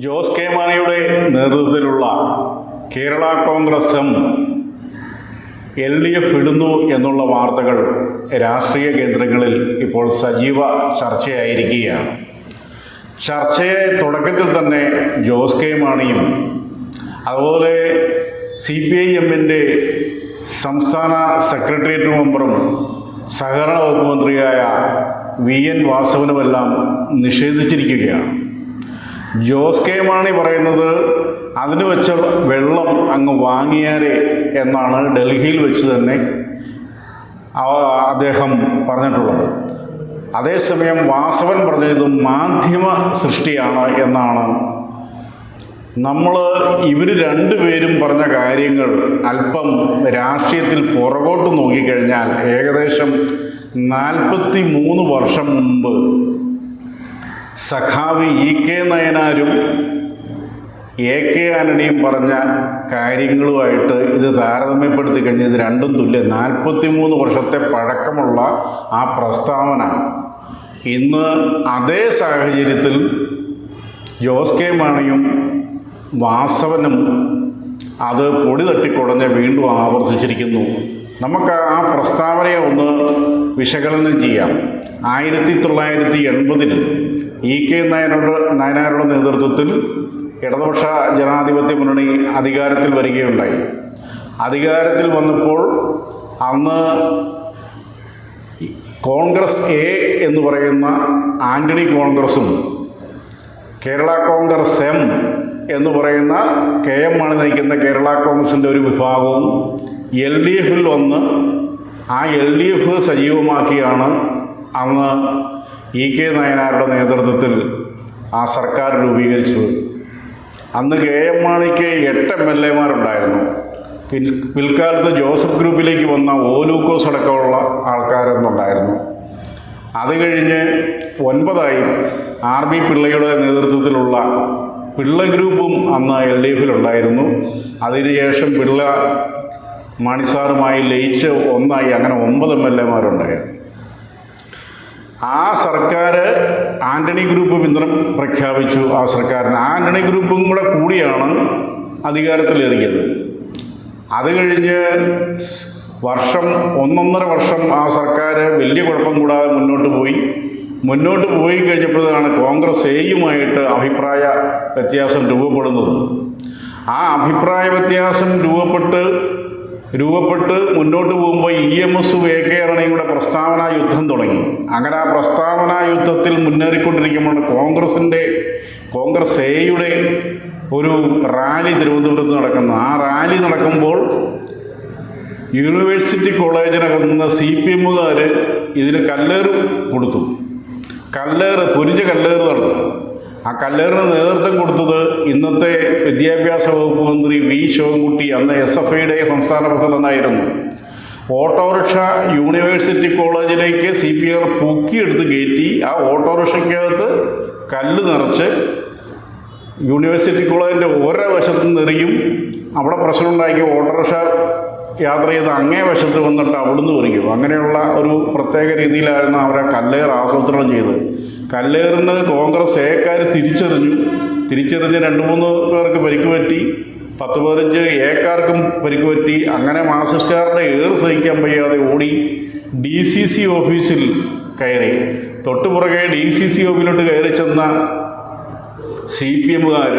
Jose K മാണിയുടെ നേതൃത്വത്തിലുള്ള Kerala Congress L D F ഇടുന്നു എന്നുള്ള വാർത്തകൾ രാഷ്ട്രീയ കേന്ദ്രങ്ങളിൽ ഇപ്പോൾ സജീവ ചർച്ചയായിരിക്കുകയാണ്. ചർച്ചയെ തുടക്കത്തിൽ തന്നെ ജോസ് കെ മാണിയും അതുപോലെ സി പി ഐ എമ്മിന്റെ സംസ്ഥാന സെക്രട്ടേറിയറ്റ് മെമ്പറും സഹകരണ വകുപ്പ് മന്ത്രിയായ വി എൻ വാസവനുമെല്ലാം നിഷേധിച്ചിരിക്കുകയാണ്. ജോസ് കെ മാണി പറയുന്നത്. അതിന് വെച്ച വെള്ളം അങ്ങ് വാങ്ങിയാരെ എന്നാണ് ഡൽഹിയിൽ വെച്ച് തന്നെ അദ്ദേഹം പറഞ്ഞിട്ടുള്ളത്. അതേസമയം വാസവൻ പറഞ്ഞത് മാധ്യമ സൃഷ്ടിയാണ് എന്നാണ്. നമ്മൾ ഇവർ രണ്ടുപേരും പറഞ്ഞ കാര്യങ്ങൾ അല്പം രാഷ്ട്രീയത്തിൽ പുറകോട്ട് നോക്കിക്കഴിഞ്ഞാൽ ഏകദേശം നാൽപ്പത്തി മൂന്ന് വർഷം മുമ്പ് സഖാവി ഇ കെ നയനാരും എ കെ ആന്റണിയും പറഞ്ഞ കാര്യങ്ങളുമായിട്ട് ഇത് താരതമ്യപ്പെടുത്തി കഴിഞ്ഞാൽ ഇത് രണ്ടും തുല്യ. നാൽപ്പത്തി മൂന്ന് വർഷത്തെ പഴക്കമുള്ള ആ പ്രസ്താവന. ഇന്ന് അതേ സാഹചര്യത്തിൽ ജോസ് കെ മാണിയും വാസവനും അത് പൊടി തട്ടിക്കുടഞ്ഞ് വീണ്ടും ആവർത്തിച്ചിരിക്കുന്നു. നമുക്ക് ആ പ്രസ്താവനയെ ഒന്ന് വിശകലനം ചെയ്യാം. ആയിരത്തി തൊള്ളായിരത്തി എൺപതിൽ ഇ കെ നയനോട് നയനാരുടെ നേതൃത്വത്തിൽ ഇടതുപക്ഷ ജനാധിപത്യ മുന്നണി അധികാരത്തിൽ വരികയുണ്ടായി. അധികാരത്തിൽ വന്നപ്പോൾ അന്ന് കോൺഗ്രസ് എ എന്ന് പറയുന്ന ആന്റണി കോൺഗ്രസും കേരള കോൺഗ്രസ് എം എന്ന് പറയുന്ന കെ എം മാണി നയിക്കുന്ന കേരള കോൺഗ്രസിന്റെ ഒരു വിഭാഗവും എൽ ഡി എഫിൽ വന്ന് ആ എൽ ഡി എഫ് സജീവമാക്കിയാണ് അന്ന് ഇ കെ നയനാരുടെ നേതൃത്വത്തിൽ ആ സർക്കാർ രൂപീകരിച്ചത്. അന്ന് കെ എം മാണിക്ക് എട്ട് എം എൽ എമാരുണ്ടായിരുന്നു. പിൽ പിൽക്കാലത്ത് ജോസഫ് ഗ്രൂപ്പിലേക്ക് വന്ന ഓലൂക്കോസ് അടക്കമുള്ള ആൾക്കാരെന്നുണ്ടായിരുന്നു. അത് കഴിഞ്ഞ് ഒൻപതായി ആർ ബി പിള്ളയുടെ നേതൃത്വത്തിലുള്ള പിള്ള ഗ്രൂപ്പും അന്ന് എൽ ഡി എഫിലുണ്ടായിരുന്നു അതിനുശേഷം പിള്ള മണിസാറുമായി ലയിച്ച് ഒന്നായി അങ്ങനെ ഒമ്പത് എം എൽ എമാരുണ്ടായിരുന്നു ആ സർക്കാർ ആന്റണി ഗ്രൂപ്പ് പിന്തുണ പ്രഖ്യാപിച്ചു. ആ സർക്കാരിന് ആന്റണി ഗ്രൂപ്പും കൂടെ കൂടിയാണ് അധികാരത്തിലേറിയത് അത് കഴിഞ്ഞ് വർഷം ഒന്നൊന്നര വർഷം ആ സർക്കാർ വലിയ കുഴപ്പം കൂടാതെ മുന്നോട്ട് പോയി. മുന്നോട്ട് പോയി കഴിഞ്ഞപ്പോഴാണ് കോൺഗ്രസ് എയുമായിട്ട് അഭിപ്രായ വ്യത്യാസം രൂപപ്പെടുന്നത്. ആ അഭിപ്രായ വ്യത്യാസം രൂപപ്പെട്ട് രൂപപ്പെട്ട് മുന്നോട്ട് പോകുമ്പോൾ E M S A K യുദ്ധം തുടങ്ങി. അങ്ങനെ ആ പ്രസ്താവന യുദ്ധത്തിൽ മുന്നേറിക്കൊണ്ടിരിക്കുമ്പോൾ കോൺഗ്രസിന്റെ കോൺഗ്രസ് എയുടെ ഒരു റാലി തിരുവനന്തപുരത്ത് നടക്കുന്നു ആ റാലി നടക്കുമ്പോൾ യൂണിവേഴ്സിറ്റി കോളേജിനകത്തുനിന്ന് സി പി എമ്മുകാർ ഇതിന് കല്ലേറ് കൊടുത്തു. കല്ലേറ് പൊരിഞ്ഞ കല്ലേറ് നടന്നു. ആ കല്ലേറിന് നേതൃത്വം കൊടുത്തത് ഇന്നത്തെ വിദ്യാഭ്യാസ വകുപ്പ് മന്ത്രി വി ശിവൻകുട്ടി അന്ന് എസ് എഫ് ഐയുടെ സംസ്ഥാന പ്രസിഡന്റായിരുന്നു. ഓട്ടോറിക്ഷ യൂണിവേഴ്സിറ്റി കോളേജിലേക്ക് സി പി ആർ പൊക്കിയെടുത്ത് കയറ്റി ആ ഓട്ടോറിക്ഷയ്ക്കകത്ത് കല്ല് നിറച്ച് യൂണിവേഴ്സിറ്റി കോളേജിന്റെ ഓരോ വശത്തു നിന്നെറിയും അവിടെ പ്രശ്നമുണ്ടാക്കി ഓട്ടോറിക്ഷ യാത്ര ചെയ്ത് അങ്ങേ വശത്ത് വന്നിട്ട് അവിടുന്ന് പറിക്കും അങ്ങനെയുള്ള ഒരു പ്രത്യേക രീതിയിലായിരുന്നു അവരെ കല്ലേർ ആസൂത്രണം ചെയ്തത്. കല്ലേറിന് കോൺഗ്രസ് ഏക്കാർ തിരിച്ചറിഞ്ഞു. തിരിച്ചറിഞ്ഞ് രണ്ട് മൂന്ന് പേർക്ക് പരിക്ക് പറ്റി പത്ത് പതിനഞ്ച് ഏക്കാർക്കും പരിക്ക് പറ്റി അങ്ങനെ മാസിസ്റ്റാറുടെ ഏറ് സഹിക്കാൻ വയ്യാതെ ഓടി ഡി സി സി ഓഫീസിൽ കയറി. തൊട്ടുപുറകെ ഡി സി സി ഓഫീസിലോട്ട് കയറി ചെന്ന സി പി എമ്മുകാർ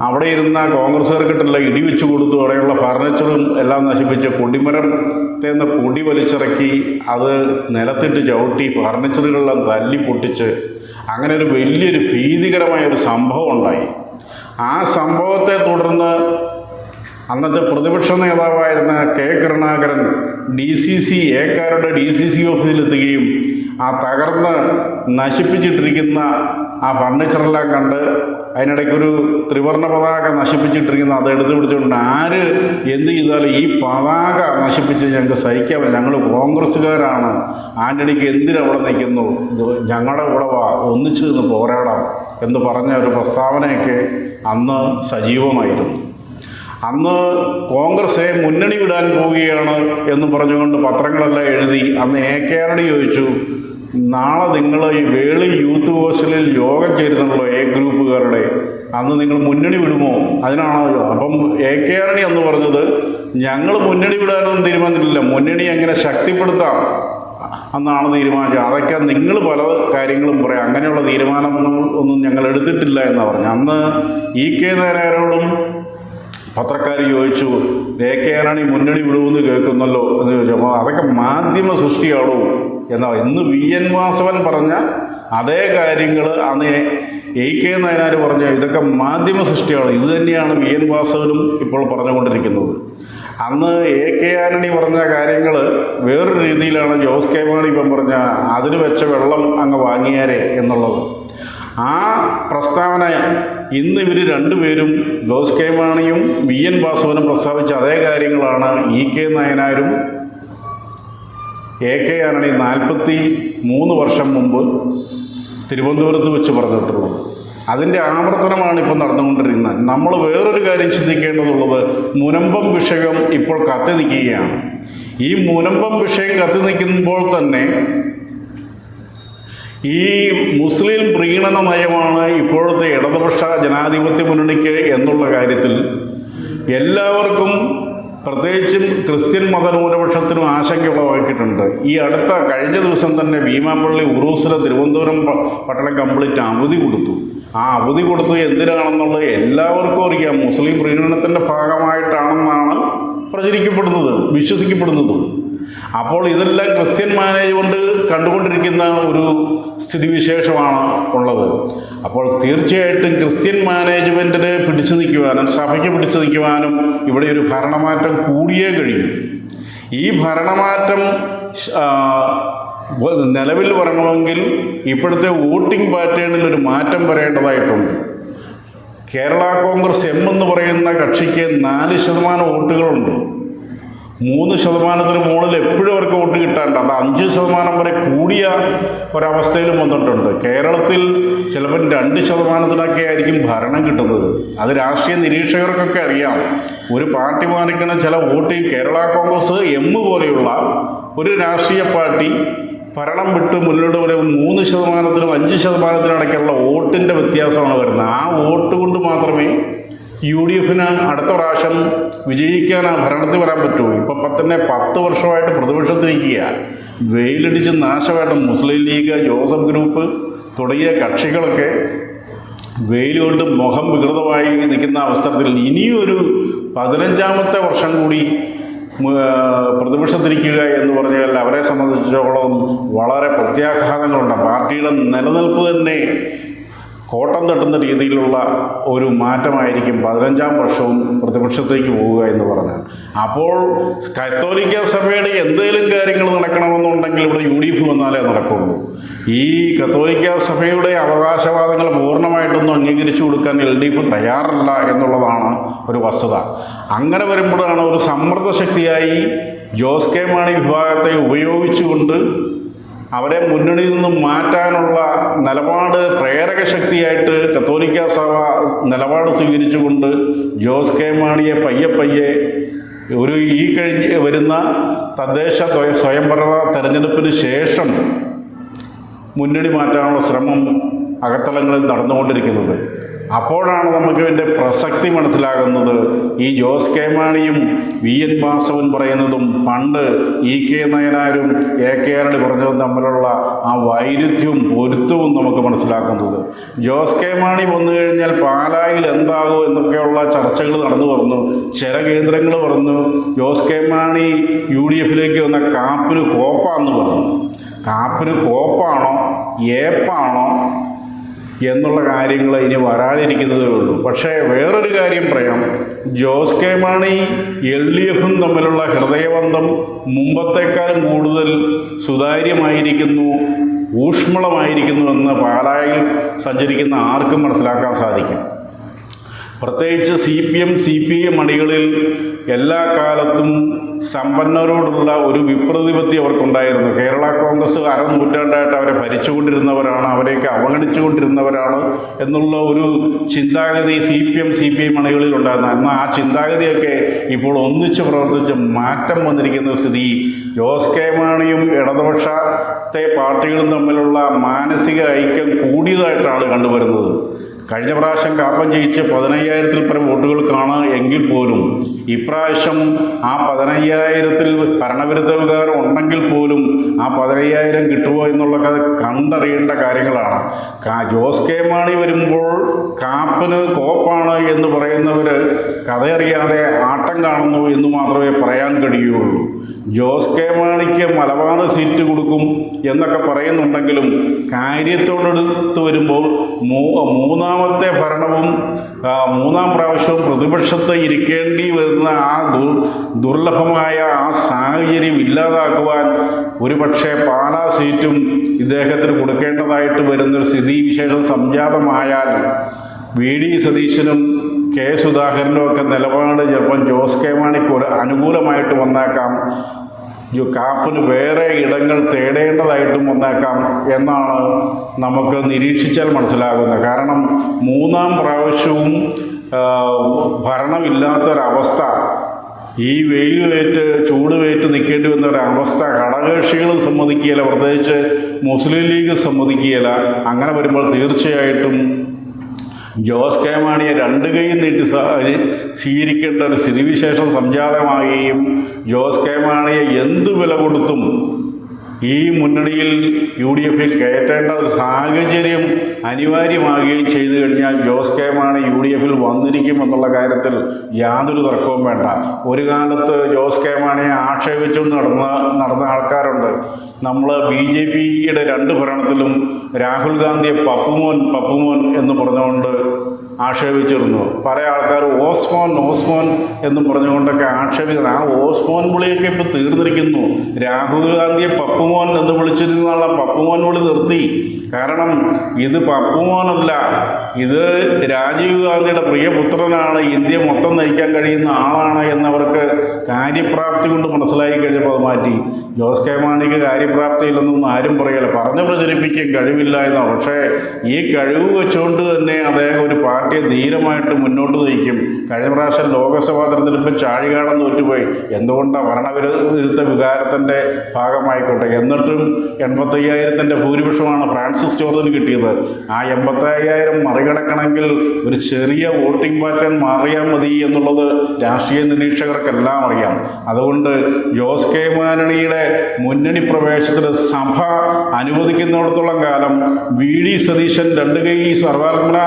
അവിടെ ഇരുന്ന കോൺഗ്രസ്സുകാർക്കിട്ടുള്ള ഇടി വെച്ചു കൊടുത്തു അവിടെയുള്ള ഫർണിച്ചറും എല്ലാം നശിപ്പിച്ച് കൊടിമരത്തെ നിന്ന് കൊടി വലിച്ചിറക്കി അത് നിലത്തിട്ട് ചവിട്ടി ഫർണിച്ചറുകളെല്ലാം തല്ലി പൊട്ടിച്ച് അങ്ങനെ ഒരു വലിയൊരു ഭീതികരമായ ഒരു സംഭവം ഉണ്ടായി. ആ സംഭവത്തെ തുടർന്ന് അന്നത്തെ പ്രതിപക്ഷ നേതാവായിരുന്ന K Karunakaran D C C എക്കാരുടെ D C C ഓഫീസിലെത്തുകയും ആ തകർന്ന് നശിപ്പിച്ചിട്ടിരിക്കുന്ന ആ ഫർണിച്ചറെല്ലാം കണ്ട് അതിനിടയ്ക്ക് ഒരു ത്രിവർണ പതാക നശിപ്പിച്ചിട്ടിരിക്കുന്ന അത് എടുത്തു പിടിച്ചുകൊണ്ട് ആര് എന്ത് ചെയ്താലും ഈ പതാക നശിപ്പിച്ച് ഞങ്ങൾക്ക് സഹിക്കാൻ ഞങ്ങൾ കോൺഗ്രസ്സുകാരാണ്. ആന്റണിക്ക് എന്തിനവിടെ നിൽക്കുന്നു? ഇത് ഞങ്ങളുടെ കൂടെ വാ ഒന്നിച്ചു നിന്ന് പോരാടാം എന്ന് പറഞ്ഞ ഒരു പ്രസ്താവനയൊക്കെ അന്ന് സജീവമായിരുന്നു. അന്ന് കോൺഗ്രസ് മുന്നണി വിടാൻ പോവുകയാണ് എന്ന് പറഞ്ഞുകൊണ്ട് പത്രങ്ങളെല്ലാം എഴുതി അന്ന് എ കെ ആർ ഡി ചോദിച്ചു. നാളെ നിങ്ങൾ ഈ വേളി യൂത്ത് ഹോസ്റ്റലിൽ യോഗം ചേരുന്നുള്ളൂ എ ഗ്രൂപ്പുകാരുടെ. അന്ന് നിങ്ങൾ മുന്നണി വിടുമോ? അതിനാണോ അപ്പം എ കെ ആരണി എന്ന് പറഞ്ഞത് ഞങ്ങൾ മുന്നണി വിടാനൊന്നും തീരുമാനിച്ചിട്ടില്ല. മുന്നണി എങ്ങനെ ശക്തിപ്പെടുത്താം? എന്നാണ് തീരുമാനിച്ചത്. അതൊക്കെ നിങ്ങൾ പല കാര്യങ്ങളും പറയാം. അങ്ങനെയുള്ള തീരുമാനം ഒന്നും ഞങ്ങൾ എടുത്തിട്ടില്ല എന്നാണ് പറഞ്ഞു അന്ന് ഇ കെ നായരോടും പത്രക്കാർ ചോദിച്ചു എ കെ ആറാണി മുന്നണി വിടുമെന്ന് കേൾക്കുന്നല്ലോ? എന്ന് ചോദിച്ചു. അപ്പോൾ അതൊക്കെ മാധ്യമ സൃഷ്ടിയാണോ? എന്നാ ഇന്ന് വി എൻ വാസവൻ പറഞ്ഞ അതേ കാര്യങ്ങൾ അന്ന് എ കെ നായനാർ പറഞ്ഞ ഇതൊക്കെ മാധ്യമ സൃഷ്ടിയാണ് ഇത് തന്നെയാണ് വി എൻ വാസവനും ഇപ്പോൾ പറഞ്ഞുകൊണ്ടിരിക്കുന്നത്. അന്ന് എ കെ ആന്റണി പറഞ്ഞ കാര്യങ്ങൾ വേറൊരു രീതിയിലാണ് ജോസ് കെ മാണി ഇപ്പം പറഞ്ഞ അതിന് വെച്ച വെള്ളം അങ്ങ് വാങ്ങിയാരെ എന്നുള്ളത്. ആ പ്രസ്താവന ഇന്ന് ഇവർ രണ്ടുപേരും ജോസ് കെ മാണിയും വി എൻ വാസുവിനും പ്രസ്താവിച്ച അതേ കാര്യങ്ങളാണ് ഇ കെ നായനാരും എ കെ ആന്റണി നാൽപ്പത്തി മൂന്ന് വർഷം മുമ്പ് തിരുവനന്തപുരത്ത് വെച്ച് പറഞ്ഞിട്ടുള്ളത്. അതിന്റെ ആവർത്തനമാണ് ഇപ്പോൾ നടന്നുകൊണ്ടിരിക്കുന്നത്. നമ്മൾ വേറൊരു കാര്യം ചിന്തിക്കേണ്ടതുള്ളത് മുനമ്പം വിഷയം ഇപ്പോൾ കത്തി നിൽക്കുകയാണ്. ഈ മുനമ്പം വിഷയം കത്തി നിൽക്കുമ്പോൾ തന്നെ ഈ മുസ്ലിം പ്രീണന നയമാണ് ഇപ്പോഴത്തെ ഇടതുപക്ഷ ജനാധിപത്യ മുന്നണിക്ക് എന്നുള്ള കാര്യത്തിൽ എല്ലാവർക്കും പ്രത്യേകിച്ചും ക്രിസ്ത്യൻ മതന്യൂനപക്ഷത്തിനും ആശങ്ക ഉളവാക്കിയിട്ടുണ്ട് ഈ അടുത്ത കഴിഞ്ഞ ദിവസം തന്നെ ഭീമാപ്പള്ളി ഉറൂസിലെ തിരുവനന്തപുരം പട്ടണം കംപ്ലീറ്റ് അവധി കൊടുത്തു. ആ അവധി കൊടുത്തത് എന്തിനാണെന്നുള്ളത് എല്ലാവർക്കും അറിയാം. മുസ്ലിം പ്രീണനത്തിന്റെ ഭാഗമായിട്ടാണെന്നാണ് പ്രചരിക്കപ്പെടുന്നത് വിശ്വസിക്കപ്പെടുന്നതും. അപ്പോൾ ഇതെല്ലാം ക്രിസ്ത്യൻ മാനേജ്മെന്റ് കണ്ടുകൊണ്ടിരിക്കുന്ന ഒരു സ്ഥിതിവിശേഷമാണ് ഉള്ളത്. അപ്പോൾ തീർച്ചയായിട്ടും ക്രിസ്ത്യൻ മാനേജ്മെന്റിന് പിടിച്ചു നിൽക്കുവാനും സഭയ്ക്ക് പിടിച്ചു നിൽക്കുവാനും ഇവിടെ ഒരു ഭരണമാറ്റം കൂടിയേ കഴിയും. ഈ ഭരണമാറ്റം നിലവിൽ വരണമെങ്കിൽ ഇപ്പോഴത്തെ വോട്ടിംഗ് പാറ്റേണിൽ ഒരു മാറ്റം വരേണ്ടതായിട്ടുണ്ട്. കേരള കോൺഗ്രസ് എം എന്ന് പറയുന്ന കക്ഷിക്ക് നാല് ശതമാനം വോട്ടുകളുണ്ട്. മൂന്ന് ശതമാനത്തിന് മുകളിൽ എപ്പോഴും അവർക്ക് വോട്ട് കിട്ടാണ്ട് അത് അഞ്ച് ശതമാനം വരെ കൂടിയ ഒരവസ്ഥയിലും വന്നിട്ടുണ്ട്. കേരളത്തിൽ ചിലപ്പോൾ രണ്ട് ശതമാനത്തിനൊക്കെ ആയിരിക്കും ഭരണം കിട്ടുന്നത്. അത് രാഷ്ട്രീയ നിരീക്ഷകർക്കൊക്കെ അറിയാം. ഒരു പാർട്ടി മാനിക്കുന്ന ചില വോട്ട് കേരള കോൺഗ്രസ് എം പോലെയുള്ള ഒരു രാഷ്ട്രീയ പാർട്ടി ഭരണം വിട്ട് മുന്നോട്ട് വരെ മൂന്ന് ശതമാനത്തിനും അഞ്ച് ശതമാനത്തിനും ഇടയ്ക്കുള്ള വോട്ടിന്റെ വ്യത്യാസമാണ് വരുന്നത്. ആ വോട്ട് കൊണ്ട് മാത്രമേ യു ഡി എഫിന് അടുത്ത പ്രാവശ്യം വിജയിക്കാൻ ആ ഭരണത്തിൽ വരാൻ പറ്റുമോ? ഇപ്പം പത്തന്നെ പത്ത് വർഷമായിട്ട് പ്രതിപക്ഷത്തിരിക്കുക വെയിലടിച്ച് നാശമായിട്ട് മുസ്ലിം ലീഗ് ജോസഫ് ഗ്രൂപ്പ് തുടങ്ങിയ കക്ഷികളൊക്കെ വെയിൽ കൊണ്ട് മുഖം വികൃതമായി നിൽക്കുന്ന അവസരത്തിൽ ഇനിയൊരു പതിനഞ്ചാമത്തെ വർഷം കൂടി പ്രതിപക്ഷത്തിരിക്കുക എന്ന് പറഞ്ഞാൽ അവരെ സംബന്ധിച്ചിടത്തോളം വളരെ പ്രത്യാഘാതങ്ങളുണ്ട്. പാർട്ടിയുടെ നിലനിൽപ്പ് തന്നെ കോട്ടം തട്ടുന്ന രീതിയിലുള്ള ഒരു മാറ്റമായിരിക്കും പതിനഞ്ചാം വർഷവും പ്രതിപക്ഷത്തേക്ക് പോവുക എന്ന് പറഞ്ഞാൽ. അപ്പോൾ കത്തോലിക്ക സഭയുടെ എന്തെങ്കിലും കാര്യങ്ങൾ നടക്കണമെന്നുണ്ടെങ്കിൽ ഇവിടെ യു ഡി എഫ് വന്നാലേ നടക്കുള്ളൂ. ഈ കത്തോലിക്ക സഭയുടെ അവകാശവാദങ്ങൾ പൂർണമായിട്ടൊന്നും അംഗീകരിച്ചു കൊടുക്കാൻ എൽ ഡി എഫ് തയ്യാറല്ല എന്നുള്ളതാണ് ഒരു വസ്തുത. അങ്ങനെ വരുമ്പോഴാണ് ഒരു സമ്മർദ്ദ ശക്തിയായി ജോസ് കെ മാണി വിഭാഗത്തെ ഉപയോഗിച്ചുകൊണ്ട് അവരെ മുന്നണിയിൽ നിന്ന് മാറ്റാനുള്ള നിലപാട് പ്രേരക ശക്തിയായിട്ട് കത്തോലിക്ക സഭ നിലപാട് സ്വീകരിച്ചുകൊണ്ട് ജോസ് കെ മാണിയെ പയ്യെ പയ്യെ ഒരു ഈ കഴിഞ്ഞ് വരുന്ന തദ്ദേശ സ്വയ- സ്വയംഭരണ തെരഞ്ഞെടുപ്പിന് ശേഷം മുന്നണി മാറ്റാനുള്ള ശ്രമം അകത്തലങ്ങളിൽ നടന്നുകൊണ്ടിരിക്കുന്നത്. അപ്പോഴാണ് നമുക്ക് ഇതിന്റെ പ്രസക്തി മനസ്സിലാകുന്നത്. ഈ ജോസ് കെ മാണിയും വി എൻ വാസവൻ പറയുന്നതും പണ്ട് ഇ കെ നയനാരും എ കെ ആരണി പറഞ്ഞതും തമ്മിലുള്ള ആ വൈരുദ്ധ്യവും പൊരുത്തവും നമുക്ക് മനസ്സിലാക്കുന്നത്. ജോസ് കെ മാണി വന്നു കഴിഞ്ഞാൽ പാലായിൽ എന്താകും എന്നൊക്കെയുള്ള ചർച്ചകൾ നടന്നു പറഞ്ഞു ചില കേന്ദ്രങ്ങൾ പറഞ്ഞു Jose K Mani U D എഫിലേക്ക് വന്ന കാപ്പിന് കോപ്പാന്ന് പറഞ്ഞു. കാപ്പിന് കോപ്പാണോ? ഏപ്പാണോ? എന്നുള്ള കാര്യങ്ങൾ ഇനി വരാനിരിക്കുന്നതേ ഉള്ളൂ. പക്ഷേ വേറൊരു കാര്യം പറയാം. Jose K Mani L D എഫും തമ്മിലുള്ള ഹൃദയബന്ധം മുമ്പത്തേക്കാളും കൂടുതൽ സുതാര്യമായിരിക്കുന്നു ഊഷ്മളമായിരിക്കുന്നു എന്ന് പാലായിൽ സഞ്ചരിക്കുന്ന ആർക്കും മനസ്സിലാക്കാൻ സാധിക്കും. പ്രത്യേകിച്ച് C P M C P M അണികളിൽ എല്ലാ കാലത്തും സമ്പന്നരോടുള്ള ഒരു വിപ്രതിപത്തി അവർക്കുണ്ടായിരുന്നു. കേരള കോൺഗ്രസ് അരനൂറ്റാണ്ടായിട്ട് അവരെ ഭരിച്ചുകൊണ്ടിരുന്നവരാണ് അവരെയൊക്കെ അവഗണിച്ചുകൊണ്ടിരുന്നവരാണ് എന്നുള്ള ഒരു ചിന്താഗതി C P M C P M അണികളിൽ ഉണ്ടായിരുന്നു. എന്നാൽ ആ ചിന്താഗതിയൊക്കെ ഇപ്പോൾ ഒന്നിച്ച് പ്രവർത്തിച്ച് മാറ്റം വന്നിരിക്കുന്ന സ്ഥിതി. ജോസ് കെ മാണിയും ഇടതുപക്ഷത്തെ പാർട്ടികളും തമ്മിലുള്ള മാനസിക ഐക്യം കൂടിയതായിട്ടാണ് കണ്ടുവരുന്നത്. കഴിഞ്ഞ പ്രാവശ്യം കാപ്പം ജയിച്ച് പതിനയ്യായിരത്തിൽ പരം വോട്ടുകൾക്കാണ് എങ്കിൽ പോലും ഇപ്രാവശ്യം ആ പതിനയ്യായിരത്തിൽ ഭരണവിരുദ്ധ വികാരം ഉണ്ടെങ്കിൽ പോലും ആ പതിനയ്യായിരം കിട്ടുമോ എന്നുള്ള കണ്ടറിയേണ്ട കാര്യങ്ങളാണ്. ജോസ് കെ മാണി വരുമ്പോൾ കാപ്പിന് കോപ്പാണ് എന്ന് പറയുന്നവർ കഥയറിയാതെ ആട്ടം കാണുന്നു എന്ന് മാത്രമേ പറയാൻ കഴിയുള്ളൂ ജോസ് കെ മാണിക്ക് മലബാർ സീറ്റ് കൊടുക്കും എന്നൊക്കെ പറയുന്നുണ്ടെങ്കിലും കാര്യത്തോടെടുത്ത് വരുമ്പോൾ മൂ മൂന്നാമത്തെ ഭരണവും മൂന്നാം പ്രാവശ്യവും പ്രതിപക്ഷത്ത് ഇരിക്കേണ്ടി വരുന്ന ആ ദുർലഭമായ ആ സാഹചര്യം ഇല്ലാതാക്കുവാൻ ഒരുപക്ഷെ പാലാ സീറ്റും ഇദ്ദേഹത്തിന് കൊടുക്കേണ്ടതായിട്ട് വരുന്നൊരു സ്ഥിതിവിശേഷം സംജാതമായാൽ വി ഡി സതീശനും കെ സുധാകരനും ഒക്കെ നിലപാട് ചിലപ്പം ജോസ് കെ മാണിക്ക് അനുകൂലമായിട്ട് വന്നേക്കാം. കാപ്പിന് വേറെ ഇടങ്ങൾ തേടേണ്ടതായിട്ടും വന്നേക്കാം എന്നാണ് നമുക്ക് നിരീക്ഷിച്ചാൽ മനസ്സിലാകുന്നത്. കാരണം മൂന്നാം പ്രാവശ്യവും ഭരണമില്ലാത്തൊരവസ്ഥ ഈ വെയിലേറ്റ് ചൂട് വേറ്റ് നിൽക്കേണ്ടി വന്ന ഒരവസ്ഥ ഘടകകക്ഷികളും സമ്മതിക്കുകയില്ല പ്രത്യേകിച്ച് മുസ്ലിം ലീഗ് സമ്മതിക്കുകയില്ല. അങ്ങനെ വരുമ്പോൾ തീർച്ചയായിട്ടും ജോസ് കെ മാണിയെ രണ്ട് കൈ നീട്ടി സ്വീകരിക്കേണ്ട ഒരു സ്ഥിതിവിശേഷം സംജാതമാകുകയും ജോസ് കെ മാണിയെ എന്ത് വില കൊടുത്തും ഈ മുന്നണിയിൽ യു ഡി എഫിൽ കയറ്റേണ്ട ഒരു സാഹചര്യം അനിവാര്യമാകുകയും ചെയ്തു കഴിഞ്ഞാൽ Jose K Mani U D എഫിൽ വന്നിരിക്കും എന്നുള്ള കാര്യത്തിൽ യാതൊരു തർക്കവും വേണ്ട. ഒരു കാലത്ത് ജോസ് കെ മാണിയെ ആക്ഷേപിച്ചുകൊണ്ട് നടന്ന നടന്ന ആൾക്കാരുണ്ട്. നമ്മൾ ബി ജെ പിയുടെ രണ്ട് ഭരണത്തിലും രാഹുൽ ഗാന്ധിയെ പപ്പുമോൻ പപ്പുമോൻ എന്ന് പറഞ്ഞുകൊണ്ട് ആക്ഷേപിച്ചിരുന്നു. പല ആൾക്കാർ ഓസ്മോൻ ഓസ്മോൻ എന്ന് പറഞ്ഞുകൊണ്ടൊക്കെ ആക്ഷേപിക്കുന്നത് ആ ഓസ്മോൻ വിളിയൊക്കെ ഇപ്പോൾ തീർന്നിരിക്കുന്നു. രാഹുൽ ഗാന്ധിയെ പപ്പുമോൻ എന്ന് വിളിച്ചിരുന്നുള്ള പപ്പുമോൻ വിളി നിർത്തി. കാരണം ഇത് പപ്പുമോനല്ല. ഇത് രാജീവ് ഗാന്ധിയുടെ പ്രിയപുത്രനാണ് ഇന്ത്യ മൊത്തം നയിക്കാൻ കഴിയുന്ന ആളാണ് എന്നവർക്ക് കാര്യപ്രാപ്തി കൊണ്ട് മനസ്സിലാക്കി കഴിഞ്ഞപ്പോൾ അത് മാറ്റി. ജോസ് കെ മാണിക്ക് കാര്യപ്രാപ്തിയില്ലെന്നൊന്നും ആരും പറയില്ല. പറഞ്ഞു പ്രചരിപ്പിക്കാൻ കഴിവില്ല എന്നാണ് പക്ഷേ ഈ കഴിവ് വെച്ചുകൊണ്ട് തന്നെ അദ്ദേഹം ഒരു പാർട്ടിയെ ധീരമായിട്ട് മുന്നോട്ട് നയിക്കും. കഴിഞ്ഞ പ്രാവശ്യം ലോകസഭാ തെരഞ്ഞെടുപ്പ് ചാഴികാടം തോറ്റുപോയി. എന്തുകൊണ്ടാണ് ഭരണവിരുദ്ധ വികാരത്തിന്റെ ഭാഗമായിക്കോട്ടെ? എന്നിട്ടും എൺപത്തയ്യായിരത്തിന്റെ ഭൂരിപക്ഷമാണ് ഫ്രാൻസിസ് ജോർജിന് കിട്ടിയത്. ആ എൺപത്തയ്യായിരം മറികടക്കണമെങ്കിൽ ഒരു ചെറിയ വോട്ടിംഗ് പാറ്റേൺ മാറിയാൽ മതി എന്നുള്ളത് രാഷ്ട്രീയ നിരീക്ഷകർക്കെല്ലാം അറിയാം. അതുകൊണ്ട് ജോസ് കെ. മാനണിയുടെ മുന്നണി പ്രവേശത്തിന് സഭ അനുവദിക്കുന്നിടത്തോളം കാലം വി. ഡി. സതീശൻ രണ്ട് കൈ സർവാത്മന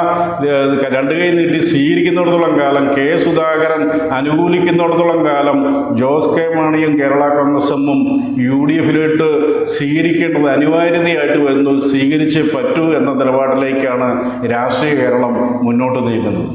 രണ്ട് കൈ നീട്ടി സ്വീകരിക്കുന്നിടത്തോളം കാലം കെ സുധാകരൻ അനുകൂലിക്കുന്നിടത്തോളം കാലം ജോസ് കെ മാണിയും കേരള കോൺഗ്രസ് യു ഡി എഫിലോട്ട് സ്വീകരിക്കേണ്ടത് അനിവാര്യതയായിട്ട് വരുന്നു സ്വീകരിച്ച് പറ്റൂ എന്ന നിലപാടിലേക്കാണ് രാഷ്ട്രീയ കേരളം മുന്നോട്ട് നീങ്ങുന്നത്.